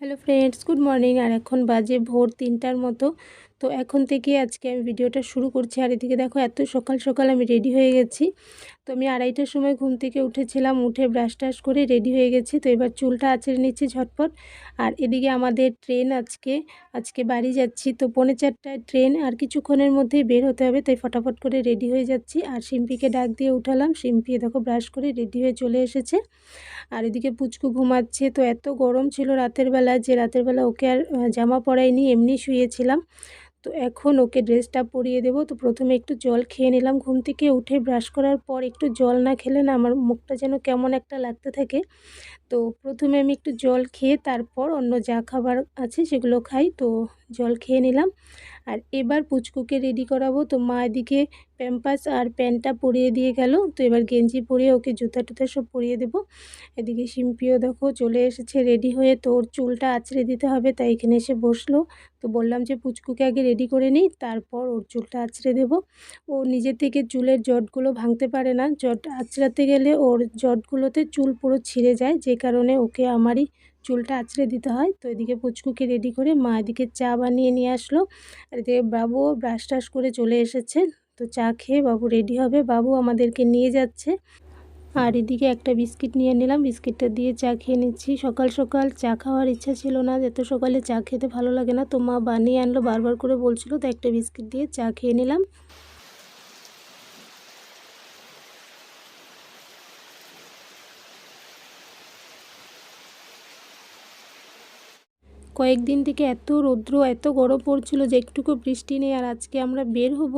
Hello friends good morning আর এখন বাজে ভোর তিনটার মতো। তো এখন থেকে আজকে আমি ভিডিওটা শুরু করছি। আর এদিকে দেখো, এত সকাল সকাল আমি রেডি হয়ে গেছি। তো আমি আড়াইটার সময় ঘুম থেকে উঠেছিলাম, উঠে ব্রাশ টাশ করে রেডি হয়ে গেছি। তো এবার চুলটা আঁচড়ে নিচ্ছি ঝটপট। আর এদিকে আমাদের ট্রেন আজকে আজকে বাড়ি যাচ্ছি। তো পৌনে চারটায় ট্রেন আর কিছুক্ষণের মধ্যেই বের হতে হবে। তাই ফটাফট করে রেডি হয়ে যাচ্ছি। আর শিম্পিকে ডাক দিয়ে উঠালাম। শিম্পি দেখো ব্রাশ করে রেডি হয়ে চলে এসেছে। আর এদিকে পুচকু ঘুমাচ্ছে। তো এত গরম ছিল রাতের বেলা যে রাতের বেলা ওকে আর জামা পরাইনি, এমনি শুয়েছিলাম। তো এখন ওকে ড্রেসটা পরিয়ে দেবো। তো প্রথমে একটু জল খেয়ে নিলাম ঘুম থেকে উঠে ব্রাশ করার পর একটু জল না খেলে না আমার মুখটা যেন কেমন একটা লাগতে থাকে। তো প্রথমে আমি একটু জল খেয়ে তারপর অন্য যা খাবার আছে সেগুলো খাই। তো জল খেয়ে নিলাম। আর এবার পুচকুকে রেডি করাবো। তো মা এদিকে প্যাম্পাস আর প্যান্টটা পরিয়ে দিয়ে গেল। তো এবার গেঞ্জি পরিয়ে ওকে জুতা টুতা সব পরিয়ে দেবো। এদিকে শিম্পিও দেখো চলে এসেছে রেডি হয়ে। তো ওর চুলটা আঁচড়ে দিতে হবে, তাই এখানে এসে বসল। তো বললাম যে পুচকুকে আগে রেডি করে নিই, তারপর ওর চুলটা আঁচড়ে দেব। ও নিজের থেকে চুলের জটগুলো ভাঙতে পারে না। জট আঁচড়াতে গেলে ওর জটগুলোতে চুল পুরো ছিঁড়ে যায়। যে কারণে ওকে আমারই চুলটা আঁচড়ে দিতে হয়। তো এদিকে পুচকুকে রেডি করে মা এদিকে চা বানিয়ে নিয়ে আসলো। আর এদিকে বাবুও ব্রাশ টাশ করে চলে এসেছে। তো চা খেয়ে বাবু রেডি হবে। বাবু আমাদেরকে নিয়ে যাচ্ছে। আর এদিকে একটা বিস্কিট নিয়ে নিলাম। বিস্কিটটা দিয়ে চা খেয়ে নিচ্ছি। সকাল সকাল চা খাওয়ার ইচ্ছা ছিল না। এত সকালে চা খেতে ভালো লাগে না। তো মা বানিয়ে আনলো, বারবার করে বলছিল তো একটা বিস্কিট দিয়ে চা খেয়ে নিলাম। কয়েকদিন থেকে এত রৌদ্র, এত গরম পড়ছিল যে একটুকু বৃষ্টি নেই আর আজকে আমরা বের হব।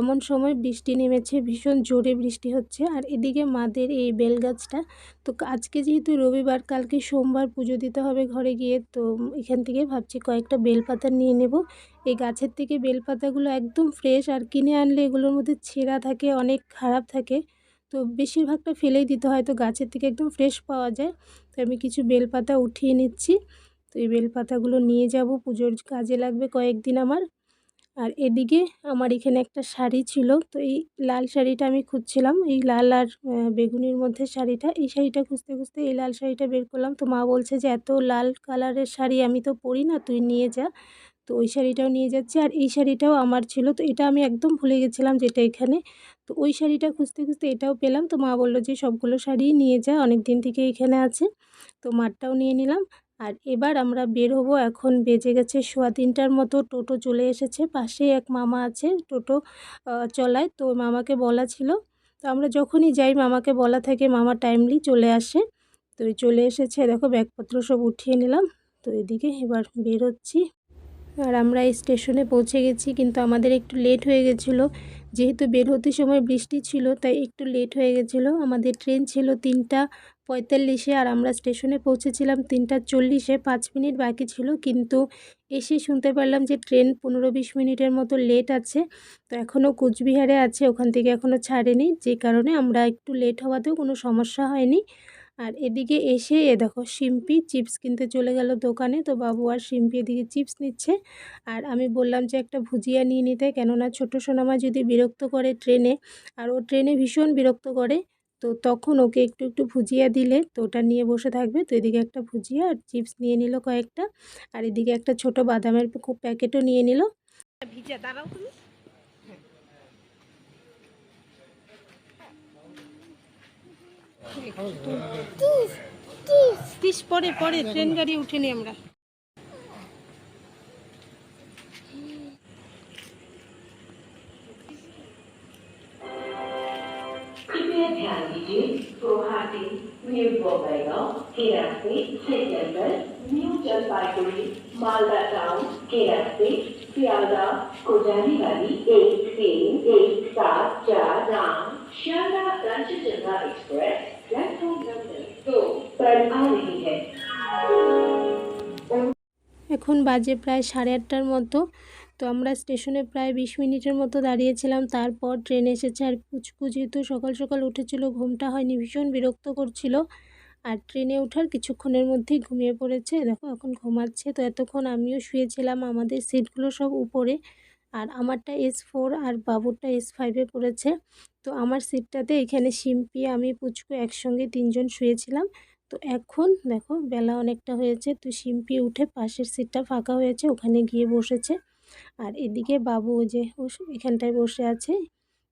এমন সময় বৃষ্টি নেমেছে, ভীষণ জোরে বৃষ্টি হচ্ছে। আর এদিকে মাদের এই বেল গাছটা তো আজকে যেহেতু রবিবার, কালকে সোমবার পুজো দিতে হবে ঘরে গিয়ে, তো এখান থেকে ভাবছি কয়েকটা বেলপাতা নিয়ে নেব। এই গাছের থেকে বেলপাতাগুলো একদম ফ্রেশ আর কিনে আনলে এগুলোর মধ্যে ছেঁড়া থাকে, অনেক খারাপ থাকে। তো বেশিরভাগটা ফেলেই দিতে হয়, তো গাছের থেকে একদম ফ্রেশ পাওয়া যায়। তো আমি কিছু বেলপাতা উঠিয়ে নিচ্ছি। তো এই বেলপাতাগুলো নিয়ে যাব, পুজোর কাজে লাগবে কয়েকদিন আমার। আর এদিকে আমার এখানে একটা শাড়ি ছিল, তো এই লাল শাড়িটা আমি খুঁজছিলাম। এই লাল আর বেগুনির মধ্যে শাড়িটা, এই শাড়িটা খুঁজতে খুঁজতে এই লাল শাড়িটা বের করলাম। তো মা বলছে যে, এত লাল কালারের শাড়ি আমি তো পরি না, তুই নিয়ে যা। তো ওই শাড়িটাও নিয়ে যাচ্ছি। আর এই শাড়িটাও আমার ছিল, তো এটা আমি একদম ভুলে গেছিলাম যেটা এখানে। তো ওই শাড়িটা খুঁজতে খুঁজতে এটাও পেলাম। তো মা বলল যে, সবগুলো শাড়ি নিয়ে যা অনেক দিন থেকে এখানে আছে। তো মারটাও নিয়ে নিলাম। আর এবার আমরা বের হব, এখন বেজে গেছে সোয়া তিনটার মতো। টোটো চলে এসেছে পাশে এক মামা আছে টোটো চলায়। তো মামাকে বলা ছিল। তো আমরা যখনই যাই, মামাকে বলা থাকে, মামা টাইমলি চলে আসে। তো চলে এসেছে, দেখো ব্যাগপত্র সব উঠিয়ে নিলাম। তো এদিকে এবার বেরোচ্ছি। আর আমরা স্টেশনে পৌঁছে গেছি, কিন্তু আমাদের একটু লেট হয়ে গেছিল। যেহেতু বের হতে সময় বৃষ্টি ছিল, তাই একটু লেট হয়ে গেছিল। আমাদের ট্রেন ছিল তিনটা পঁয়তাল্লিশে আর আমরা স্টেশনে পৌঁছেছিলাম তিনটা চল্লিশে, পাঁচ মিনিট বাকি ছিল। কিন্তু এসে শুনতে পারলাম যে ট্রেন পনেরো বিশ মিনিটের মতো লেট আছে। তো এখনও কুচবিহারে আছে, ওখান থেকে এখনও ছাড়েনি। যে কারণে আমরা একটু লেট হওয়াতেও কোনো সমস্যা হয়নি। আর এদিকে এসে এ দেখো শিম্পি চিপস কিনতে চলে গেল দোকানে। তো বাবু আর শিম্পি এদিকে চিপস নিচ্ছে। আর আমি বললাম যে একটা ভুজিয়া নিয়ে নিতে, কেননা ছোটো সোনামা যদি বিরক্ত করে ট্রেনে, আর ও ট্রেনে ভীষণ বিরক্ত করে তো তখন ওকে একটু একটু ভুজিয়া দিলে তো ওটা নিয়ে বসে থাকবে। তো এদিকে একটা ভুজিয়া আর চিপস নিয়ে নিল কয়েকটা। আর এদিকে একটা ছোট বাদামের প্যাকেটও নিয়ে নিল। ভিজা দাঁড়াও তুমি। তিস পরে পরে ট্রেন গাড়ি উঠেনি আমরা। से चलकर न्यू जलपाईगुड़ी मालदा टाउन के रास्ते सियालदा को जाने वाली एक तीन एक सात चार Ram Sharda Rajchandra express platform number दो पर आ रही है এখন বাজে প্রায় সাড়ে আটটার মতো তো আমরা স্টেশনে প্রায় বিশ মিনিটের মতো দাঁড়িয়েছিলাম। তারপর ট্রেন এসেছে আর পুচকু যেহেতু সকাল সকাল উঠেছিল, ঘুমটা হয়নি, ভীষণ বিরক্ত করছিল। আর ট্রেনে ওঠার কিছুক্ষণের মধ্যেই ঘুমিয়ে পড়েছে। দেখো, এখন ঘুমাচ্ছে। তো এতক্ষণ আমিও শুয়েছিলাম, আমাদের সিটগুলো সব উপরে। আর আমারটা এস ফোর আর বাবুরটা এস ফাইভে পড়েছে। তো আমার সিটটাতে এখানে শিম্পি, আমি, পুচকু একসঙ্গে তিনজন শুয়েছিলাম। তো এখন দেখো, বেলা অনেকটা হয়েছে। তো শিম্পি উঠে পাশের সিটটা ফাঁকা হয়েছে, ওখানে গিয়ে বসেছে। আর এদিকে বাবু যে এখানটায় বসে আছে।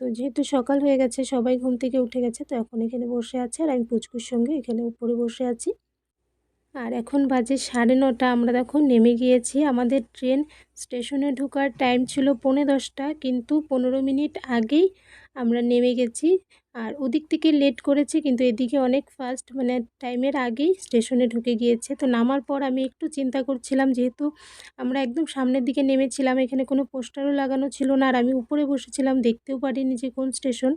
তো যেহেতু সকাল হয়ে গেছে, সবাই ঘুম থেকে উঠে গেছে, তো এখন এখানে বসে আছে আর আমি পুচকুর সঙ্গে এখানে উপরে বসে আছি। আর এখন বাজে সাড়ে নটা, আমরা দেখো নেমে গিয়েছি। আমাদের ট্রেন স্টেশনে ঢোকার টাইম ছিল পৌনে দশটা, কিন্তু পনেরো মিনিট আগেই আমরা নেমে গেছি। আর ওদিক থেকে লেট করেছে কিন্তু এদিকে অনেক ফাস্ট মানে টাইমের আগেই স্টেশনে ঢুকে গিয়েছে। তো নামার পর আমি একটু চিন্তা করছিলাম যেহেতু আমরা একদম সামনের দিকে নেমেছিলাম, এখানে কোনো পোস্টারও লাগানো ছিল না আর আমি উপরে বসেছিলাম, দেখতেও পারিনি যে কোন স্টেশন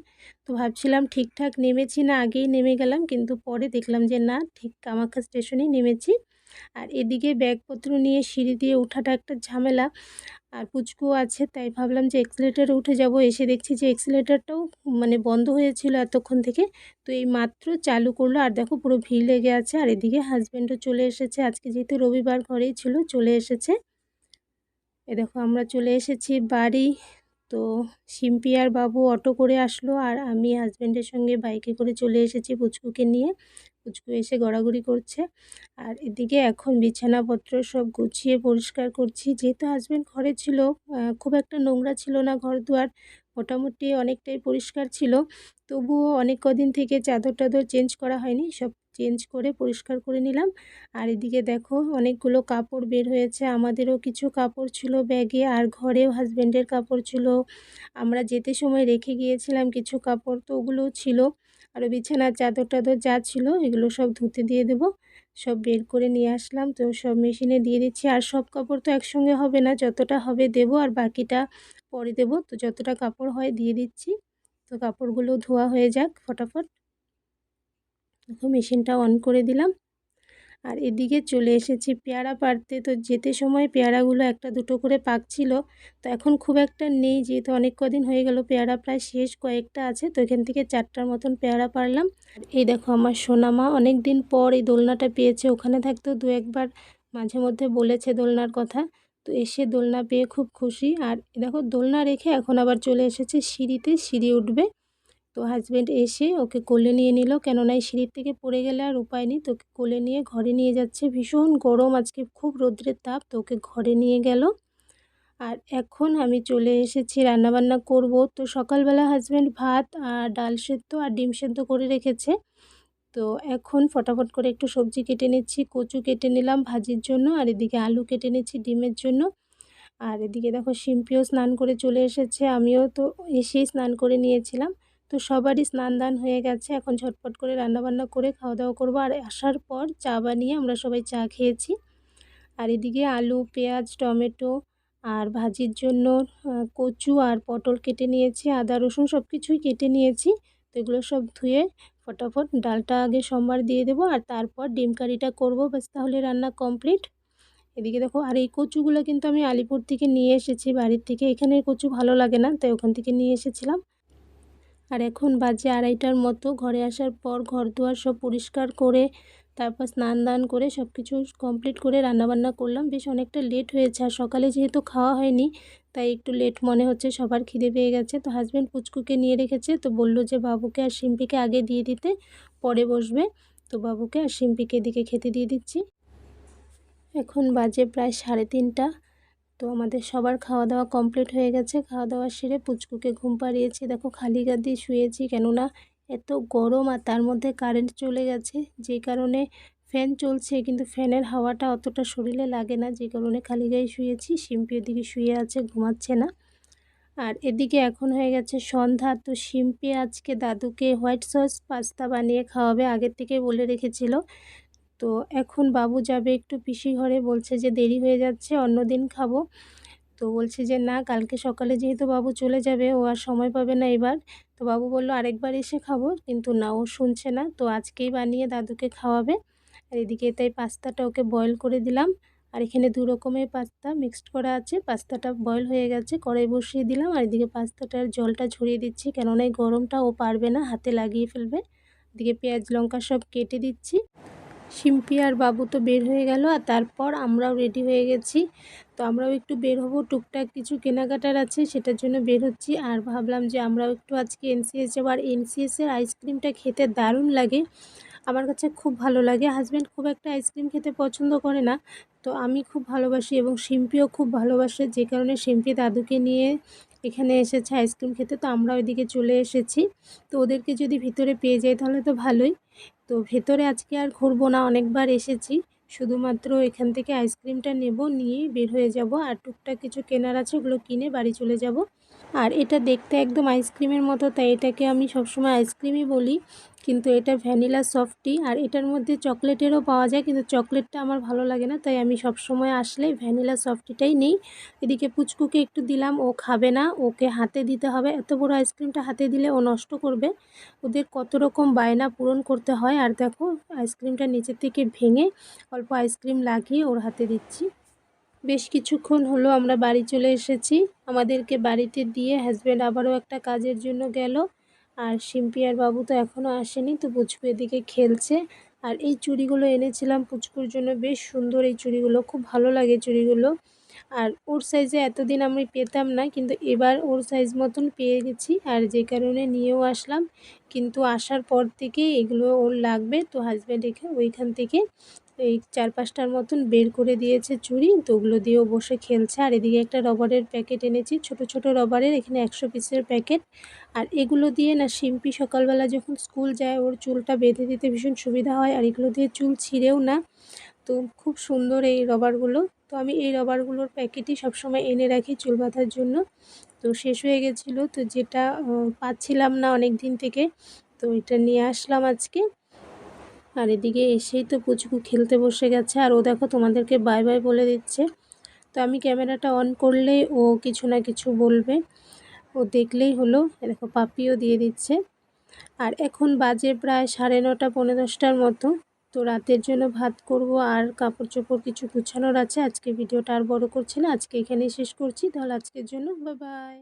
তো ভাবছিলাম ঠিকঠাক নেমেছি না, আগেই নেমে গেলাম কিন্তু পরে দেখলাম যে না, ঠিক কামাখ্যা স্টেশনেই নেমেছি। আর এদিকে ব্যাগপত্র নিয়ে সিঁড়ি দিয়ে ওঠাটা একটা ঝামেলা। আর পুচকু আছে, তাই ভাবলাম যে এক্সিলেটারে উঠে যাব। এসে দেখছি যে এক্সিলেটারটাও মানে বন্ধ হয়েছিল এতক্ষণ থেকে। তো এই মাত্র চালু করল। আর দেখো পুরো ভিড় লেগে আছে। আর এদিকে হাজব্যান্ডও চলে এসেছে। আজকে যেহেতু রবিবার ঘরেই ছিল, চলে এসেছে। এ দেখো আমরা চলে এসেছি বাড়ি। তো শিম্পি আর বাবু অটো করে আসলো। আর আমি হাজব্যান্ডের সঙ্গে বাইকে করে চলে এসেছি পুচকুকে নিয়ে। পুচকু এসে গড়াগড়ি করছে। আর এদিকে এখন বিছানাপত্র সব গুছিয়ে পরিষ্কার করছি। যেহেতু হাজব্যান্ড ঘরে ছিল খুব একটা নোংরা ছিল না ঘর দুয়ার মোটামুটি অনেকটাই পরিষ্কার ছিল। তবুও অনেক কদিন থেকে চাদর টাদর চেঞ্জ করা হয়নি, সব চেঞ্জ করে পরিষ্কার করে নিলাম। আর এদিকে দেখো, অনেকগুলো কাপড় বের হয়েছে। আমাদেরও কিছু কাপড় ছিল ব্যাগে, আর ঘরেও হাজব্যান্ডের কাপড় ছিল। আমরা যেতে সময় রেখে গিয়েছিলাম কিছু কাপড়, তো ওগুলোও ছিল। আর বিছানার চাদর টাদর যা ছিল এগুলো সব ধুতে দিয়ে দেব। সব বের করে নিয়ে আসলাম। তো সব মেশিনে দিয়ে দিচ্ছি। আর সব কাপড় তো একসঙ্গে হবে না। যতটা হবে দেব আর বাকিটা পরে দেব। তো যতটা কাপড় হয় দিয়ে দিচ্ছি। তো কাপড়গুলো ধোয়া হয়ে যাক ফটাফট। দেখো মেশিনটা অন করে দিলাম। আর এদিকে চলে এসেছি পেয়ারা পাড়তে। তো যেতে সময় পেয়ারাগুলো একটা দুটো করে পাকছিল তো এখন খুব একটা নেই, যেহেতু অনেক কদিন হয়ে গেল পেয়ারা প্রায় শেষ, কয়েকটা আছে। তো এখান থেকে চারটার মতন পেয়ারা পারলাম এই দেখো আমার সোনামা অনেক দিন পর এই দোলনাটা পেয়েছে। ওখানে থাকতেও দু একবার মাঝে মধ্যে বলেছে দোলনার কথা। তো এসে দোলনা পেয়ে খুব খুশি। আর দেখো দোলনা রেখে এখন আবার চলে এসেছে সিঁড়িতে, সিঁড়ি উঠবে। তো হাজব্যান্ড এসে ওকে কোলে নিয়ে নিল। কেননা এই সিঁড়ির থেকে পড়ে গেলে আর উপায় নেই। তোকে কোলে নিয়ে ঘরে নিয়ে যাচ্ছে ভীষণ গরম। আজকে খুব রৌদ্রের তাপ, তো ওকে ঘরে নিয়ে গেল। আর এখন আমি চলে এসেছি রান্নাবান্না করব। তো সকালবেলা হাজব্যান্ড ভাত আর ডাল সেদ্ধ আর ডিম সেদ্ধ করে রেখেছে। তো এখন ফটাফট করে একটু সবজি কেটে নিচ্ছি, কচু কেটে নিলাম ভাজির জন্য, আর এদিকে আলু কেটে নিচ্ছি ডিমের জন্য। আর এদিকে দেখো শিম্পিও স্নান করে চলে এসেছে। আমিও তো এসেই স্নান করে নিয়েছিলাম। তো সবারই স্নান দান হয়ে গেছে। এখন ঝটপট করে রান্নাবান্না করে খাওয়া দাওয়া করব। আর আসার পর চা বানিয়ে আমরা সবাই চা খেয়েছি। আর এদিকে আলু, পেঁয়াজ, টমেটো আর ভাজির জন্য কচু আর পটল কেটে নিয়েছি। আদা, রসুন সব কিছুই কেটে নিয়েছি। তো এগুলো সব ধুয়ে ফটাফট ডালটা আগে সোমবার দিয়ে দেবো আর তারপর ডিম কারিটা করব। ব্যাস, তাহলে রান্না কমপ্লিট। এদিকে দেখো, আর এই কচুগুলো কিন্তু আমি আলিপুর থেকে নিয়ে এসেছি, বাড়ির থেকে। এখানের কচু ভালো লাগে না, তাই ওখান থেকে নিয়ে এসেছিলাম। আর এখন বাজে আড়াইটার মতো। ঘরে আসার পর ঘর দুয়ার সব পরিষ্কার করে, তারপর স্নান দান করে সব কিছু কমপ্লিট করে রান্নাবান্না করলাম। বেশ অনেকটা লেট হয়েছে আর সকালে যেহেতু খাওয়া হয়নি, তাই একটু লেট মনে হচ্ছে সবার খিদে পেয়ে গেছে। তো হাজব্যান্ড পুচকুকে নিয়ে রেখেছে, তো বলল যে বাবুকে আর শিম্পিকে আগে দিয়ে দিতে, পরে বসবে। তো বাবুকে আর শিম্পিকে এদিকে খেতে দিয়ে দিচ্ছি। এখন বাজে প্রায় সাড়ে তিনটা। তো আমাদের সবার খাওয়া দাওয়া কমপ্লিট হয়ে গেছে। খাওয়া দাওয়া সেরে পুচকুকে ঘুম পাড়িয়েছি। দেখো খালি গা দিয়ে শুয়েছি কেননা এত গরম আর তার মধ্যে কারেন্ট চলে গেছে। যে কারণে ফ্যান চলছে কিন্তু ফ্যানের হাওয়াটা অতটা শরীরে লাগে না। যে কারণে খালি গায়ে শুয়েছি শিম্পি ওদিকে শুয়ে আছে, ঘুমাচ্ছে না। আর এদিকে এখন হয়ে গেছে সন্ধ্যা। তো শিম্পি আজকে দাদুকে হোয়াইট সস পাস্তা বানিয়ে খাওয়াবে, আগের থেকে বলে রেখেছিল। তো এখন বাবু যাবে একটু পিসি ঘরে, বলছে যে দেরি হয়ে যাচ্ছে অন্য দিন খাব। তো বলছে যে না, কালকে সকালে যেহেতু বাবু চলে যাবে, ও আর সময় পাবে না এবার। তো বাবু বলল, আরেকবার এসে খাব। কিন্তু না, ও শুনছে না। তো আজকেই বানিয়ে দাদুকে খাওয়াবে। আর এদিকে তাই পাস্তাটা ওকে বয়েল করে দিলাম। আর এখানে দু রকমের পাস্তা মিক্সড করা আছে। পাস্তাটা বয়েল হয়ে গেছে, কড়াই বসিয়ে দিলাম। আর এদিকে পাস্তাটার জলটা ঝরিয়ে দিচ্ছি, কেননা এই গরমটা ও পারবে না, হাতে লাগিয়ে ফেলবে। এদিকে পেঁয়াজ, লঙ্কা সব কেটে দিচ্ছি। শিম্পি আর বাবু তো বের হয়ে গেল আর তারপর আমরাও রেডি হয়ে গেছি। তো আমরাও একটু বের হব, টুকটাক কিছু কেনাকাটার আছে, সেটার জন্য বের হচ্ছি। আর ভাবলাম যে আমরাও একটু আজকে এনসিএস যাব। আর এনসিএসের আইসক্রিমটা খেতে দারুণ লাগে। আমার কাছে খুব ভালো লাগে। হাজব্যান্ড খুব একটা আইসক্রিম খেতে পছন্দ করে না। তো আমি খুব ভালোবাসি এবং শিম্পিও খুব ভালোবাসে। যে কারণে শিম্পি দাদুকে নিয়ে এখানে এসেছে আইসক্রিম খেতে, তো আমরা ওইদিকে চলে এসেছি। তো ওদেরকে যদি ভিতরে পেয়ে যাই তাহলে তো ভালোই। তো ভেতরে আজকে আর ঘুরবো না, অনেকবার এসেছি। শুধুমাত্র এখান থেকে আইসক্রিমটা নেব, নিয়ে বের হয়ে যাব। আর টুকটাক কিছু কেনার আছে ওগুলো কিনে বাড়ি চলে যাব। আর এটা দেখতে একদম আইসক্রিমের মতো, তাই এটাকে আমি সবসময় আইসক্রিমই বলি। কিন্তু এটা ভ্যানিলা সফটি, আর এটার মধ্যে চকলেটেরও পাওয়া যায়, কিন্তু চকলেটটা আমার ভালো লাগে না, তাই আমি সব সময় আসলে ভ্যানিলা সফটিটাই নিই। এদিকে পুচকুকে একটু দিলাম, ও খাবে না, ওকে হাতে দিতে হবে। এত বড় আইসক্রিমটা হাতে দিলে ও নষ্ট করবে। ওদের কত রকম বায়না পূরণ করতে হয়, আর দেখো, আইসক্রিমটা নিচের থেকে ভেঙে অল্প আইসক্রিম লাগিয়ে ওর হাতে দিচ্ছি। বেশ কিছুক্ষণ হলো আমরা বাড়ি চলে এসেছি। আমাদেরকে বাড়িতে দিয়ে হাজব্যান্ড আবারও একটা কাজের জন্য গেল। আর শিম্পি আর বাবু তো এখনও আসেনি, তো পুচকু এদিকে খেলছে। আর এই চুড়িগুলো এনেছিলাম পুচকুর জন্য, বেশ সুন্দর এই চুড়িগুলো, খুব ভালো লাগে চুড়িগুলো। আর ওর সাইজে এতদিন আমি পেতাম না, কিন্তু এবার ওর সাইজ মতন পেয়ে গেছি। আর যে কারণে নিয়েও আসলাম, কিন্তু আসার পর থেকে এগুলো ওর লাগবে। তো হাজব্যান্ড এখানে ওইখান থেকে এই চার পাঁচটার মতন বের করে দিয়েছে চুড়ি তো ওগুলো দিয়েও বসে খেলছে। আর এদিকে একটা রবারের প্যাকেট এনেছি, ছোট ছোট রবারের, এখানে একশো পিসের প্যাকেট। আর এগুলো দিয়ে না শিম্পি সকালবেলা যখন স্কুল যায়, ওর চুলটা বেঁধে দিতে ভীষণ সুবিধা হয়, আর এগুলো দিয়ে চুল ছিঁড়েও না। তো খুব সুন্দর এই রবারগুলো। তো আমি এই রবারগুলোর প্যাকেটই সবসময় এনে রাখি চুল বাঁধার জন্য। তো শেষ হয়ে গেছিল, তো যেটা পাচ্ছিলাম না অনেক দিন থেকে, তো এটা নিয়ে আসলাম আজকে। আর এদিকে এসেই তো পুচকু খেলতে বসে গেছে আর ও দেখো তোমাদেরকে বাই বাই বলে দিচ্ছে। তো আমি ক্যামেরাটা অন করলেই ও কিছু না কিছু বলবে। ও দেখলেই হলো দেখো পাপিও দিয়ে দিচ্ছে। আর এখন বাজে প্রায় সাড়ে নটা, পৌনে দশটার মতো। তো রাতের জন্য ভাত করব আর কাপড় চোপড় কিছু গুছানোর আছে। আজকে ভিডিওটা আর বড় করছি না, আজকে এখানেই শেষ করছি। তাহলে আজকের জন্য বাই বাই